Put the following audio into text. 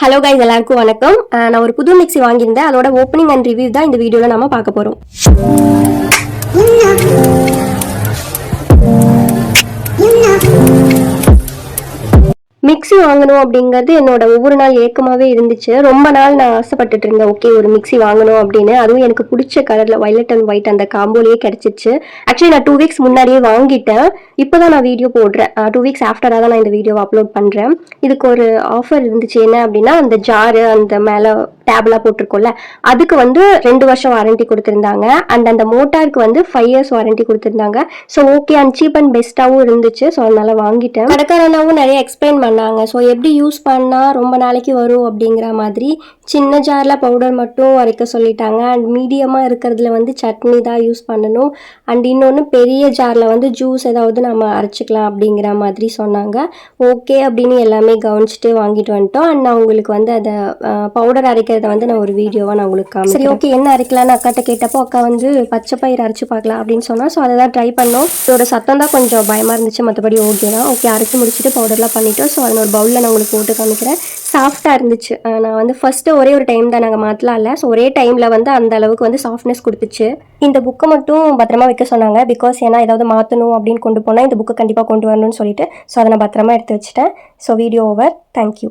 Hello guys எல்லாருக்கும் வணக்கம். நான் ஒரு புது மிக்ஸி வாங்கியிருந்தேன். அதோட ஓப்பனிங் அண்ட் ரிவ்யூ தான் இந்த வீடியோவில் நம்ம பார்க்க போகிறோம் மிக்ஸி வாங்கணும் அப்படிங்கிறது என்னோட ஒவ்வொரு நாள் ஏக்கமாகவே இருந்துச்சு. ரொம்ப நாள் நான் ஆசைப்பட்டுட்டு இருந்தேன் ஓகே ஒரு மிக்ஸி வாங்கணும் அப்படின்னு. அதுவும் எனக்கு பிடிச்ச கலரில் வயலட் அண்ட் ஒயிட் அந்த காம்போலேயே கிடச்சிச்சு. ஆக்சுவலி நான் டூ வீக்ஸ் முன்னாடியே வாங்கிட்டேன். இப்போ தான் நான் வீடியோ போடுறேன். டூ வீக்ஸ் ஆஃப்டராக தான் நான் இந்த வீடியோவை அப்லோட் பண்ணுறேன் இதுக்கு ஒரு ஆஃபர் இருந்துச்சு. என்ன அப்படின்னா அந்த ஜாரு அந்த மேலே டேப்லாம் போட்டிருக்கோம்ல அதுக்கு வந்து ரெண்டு வருஷம் வாரண்டி கொடுத்துருந்தாங்க. அண்ட் அந்த மோட்டாருக்கு வந்து ஃபைவ் இயர்ஸ் வாரண்டி கொடுத்துருந்தாங்க. So okay and cheap and பெஸ்ட்டாகவும் இருந்துச்சு. ஸோ அதனால வாங்கிட்டேன். கடைக்காரனாவும் நிறைய எக்ஸ்பிளைன் பண்ணாங்க. ஸோ எப்படி யூஸ் பண்ணால் ரொம்ப நாளைக்கு வரும் அப்படிங்கிற மாதிரி சின்ன ஜாரில் பவுடர் மட்டும் அரைக்க சொல்லிட்டாங்க. அண்ட் மீடியமாக இருக்கிறதுல வந்து சட்னி தான் யூஸ் பண்ணணும். அண்ட் இன்னொன்று பெரிய ஜாரில் வந்து ஜூஸ் ஏதாவது நம்ம அரைச்சிக்கலாம் அப்படிங்கிற மாதிரி சொன்னாங்க. ஓகே அப்படின்னு எல்லாமே கவனிச்சுட்டு வாங்கிட்டு வந்துட்டோம். அண்ட் நான் உங்களுக்கு வந்து அதை பவுடர் அரைக்கிறத வந்து நான் ஒரு வீடியோவாக நான் உங்களுக்கு காமி சரி ஓகே என்ன அரைக்கலாம்னு அக்காட்ட கேட்டப்போ அக்கா வந்து பச்சை பயிர் அரைச்சு பார்க்கலாம் அப்படின்னு சொன்னால் ஸோ அதை தான் ட்ரை பண்ணோம். இதோட சத்தம் தான் கொஞ்சம் பயமாக இருந்துச்சு. மற்றபடி ஓகே தான். ஓகே அரைச்சி முடிச்சுட்டு பவுடர்லாம் பண்ணிட்டோம். ஸோ அதை ஒரு பவுலில் நான் உங்களுக்கு போட்டு காமிக்கிறேன். சாஃப்டாக இருந்துச்சு. நான் வந்து ஃபஸ்ட்டு ஒரே ஒரு டைம் தான் நாங்கள் மாற்றலாம் இல்லை ஸோ ஒரே டைமில் வந்து அந்த அளவுக்கு வந்து சாஃப்ட்னஸ் கொடுத்துச்சு. இந்த புக்கை மட்டும் பத்திரமா வைக்க சொன்னாங்க. பிகாஸ் ஏன்னா ஏதாவது மாற்றணும் அப்படின்னு கொண்டு போனால் இந்த புக்கை கண்டிப்பாக கொண்டு வரணும்னு சொல்லிட்டு. ஸோ அதை நான் பத்திரமா எடுத்து வச்சுட்டேன். So video over thank you